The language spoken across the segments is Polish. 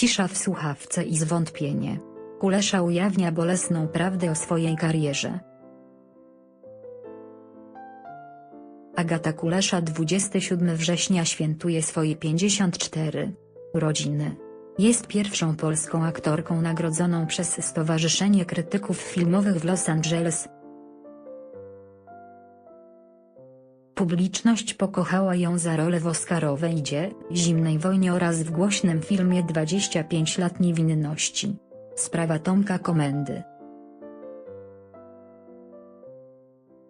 Cisza w słuchawce i zwątpienie. Kulesza ujawnia bolesną prawdę o swojej karierze. Agata Kulesza 27 września świętuje swoje 54 urodziny. Jest pierwszą polską aktorką nagrodzoną przez Stowarzyszenie Krytyków Filmowych w Los Angeles. Publiczność pokochała ją za rolę w Oscarowej Dzie, Zimnej Wojnie oraz w głośnym filmie 25 lat niewinności. Sprawa Tomka Komendy.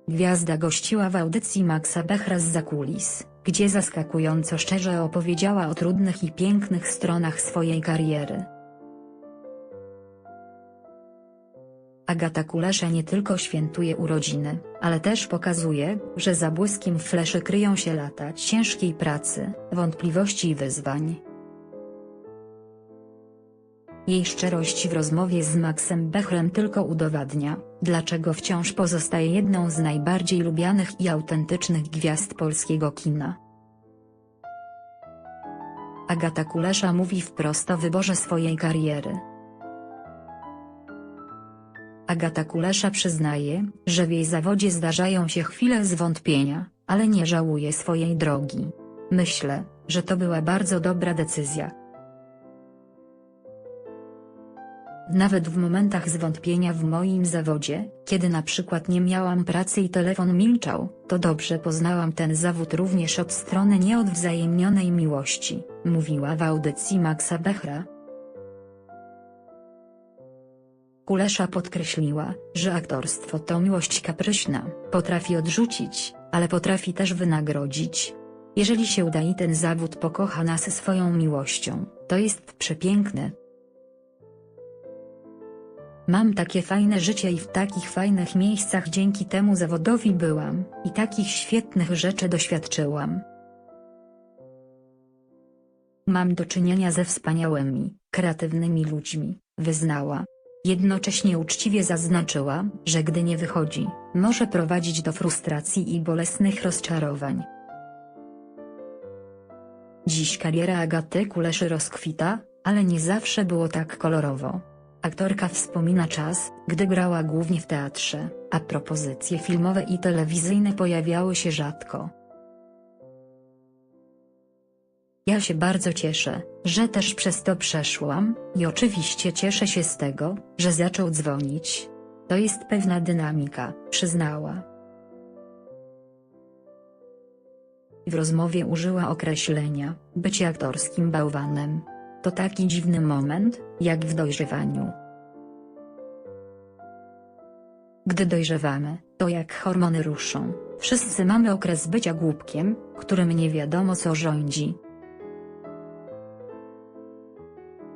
Gwiazda gościła w audycji Maxa Bechra z zakulis, gdzie zaskakująco szczerze opowiedziała o trudnych i pięknych stronach swojej kariery. Agata Kulesza nie tylko świętuje urodziny, ale też pokazuje, że za błyskiem fleszy kryją się lata ciężkiej pracy, wątpliwości i wyzwań. Jej szczerość w rozmowie z Maxem Bechrem tylko udowadnia, dlaczego wciąż pozostaje jedną z najbardziej lubianych i autentycznych gwiazd polskiego kina. Agata Kulesza mówi wprost o wyborze swojej kariery. Agata Kulesza przyznaje, że w jej zawodzie zdarzają się chwile zwątpienia, ale nie żałuje swojej drogi. Myślę, że to była bardzo dobra decyzja. Nawet w momentach zwątpienia w moim zawodzie, kiedy na przykład nie miałam pracy i telefon milczał, to dobrze poznałam ten zawód również od strony nieodwzajemnionej miłości, mówiła w audycji Maxa Bechra. Kulesza podkreśliła, że aktorstwo to miłość kapryśna, potrafi odrzucić, ale potrafi też wynagrodzić. Jeżeli się uda i ten zawód pokocha nas swoją miłością, to jest przepiękne. Mam takie fajne życie i w takich fajnych miejscach dzięki temu zawodowi byłam, i takich świetnych rzeczy doświadczyłam. Mam do czynienia ze wspaniałymi, kreatywnymi ludźmi, wyznała. Jednocześnie uczciwie zaznaczyła, że gdy nie wychodzi, może prowadzić do frustracji i bolesnych rozczarowań. Dziś kariera Agaty Kuleszy rozkwita, ale nie zawsze było tak kolorowo. Aktorka wspomina czas, gdy grała głównie w teatrze, a propozycje filmowe i telewizyjne pojawiały się rzadko. Ja się bardzo cieszę, że też przez to przeszłam, i oczywiście cieszę się z tego, że zaczął dzwonić. To jest pewna dynamika, przyznała. W rozmowie użyła określenia, bycie aktorskim bałwanem. To taki dziwny moment, jak w dojrzewaniu. Gdy dojrzewamy, to jak hormony ruszą, wszyscy mamy okres bycia głupkiem, którym nie wiadomo co rządzi.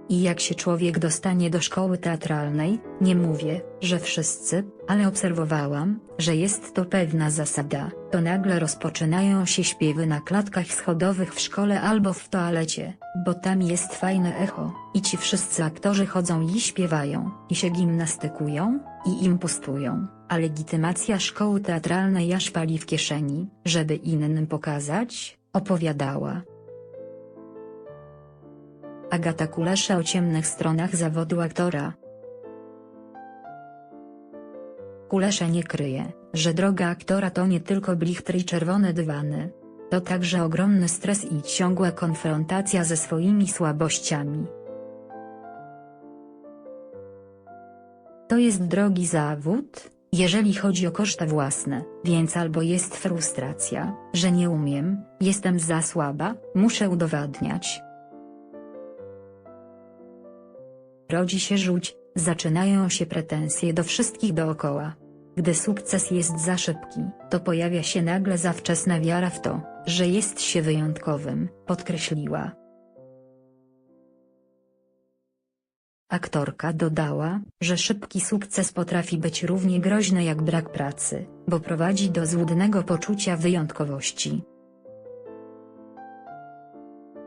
I jak się człowiek dostanie do szkoły teatralnej, nie mówię, że wszyscy, ale obserwowałam, że jest to pewna zasada, to nagle rozpoczynają się śpiewy na klatkach schodowych w szkole albo w toalecie, bo tam jest fajne echo, i ci wszyscy aktorzy chodzą i śpiewają, i się gimnastykują, i impostują, a legitymacja szkoły teatralnej aż pali w kieszeni, żeby innym pokazać, opowiadała. Agata Kulesza o ciemnych stronach zawodu aktora. Kulesza nie kryje, że droga aktora to nie tylko blichtry i czerwone dywany. To także ogromny stres i ciągła konfrontacja ze swoimi słabościami. To jest drogi zawód, jeżeli chodzi o koszta własne, więc albo jest frustracja, że nie umiem, jestem za słaba, muszę udowadniać, Rodzi się żółć, zaczynają się pretensje do wszystkich dookoła. Gdy sukces jest za szybki, to pojawia się nagle za wczesna wiara w to, że jest się wyjątkowym, podkreśliła. Aktorka dodała, że szybki sukces potrafi być równie groźny jak brak pracy, bo prowadzi do złudnego poczucia wyjątkowości.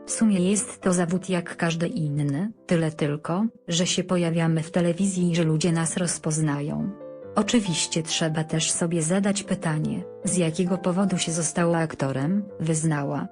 W sumie jest to zawód jak każdy inny, tyle tylko, że się pojawiamy w telewizji i że ludzie nas rozpoznają. Oczywiście trzeba też sobie zadać pytanie, z jakiego powodu się zostało aktorem, wyznała.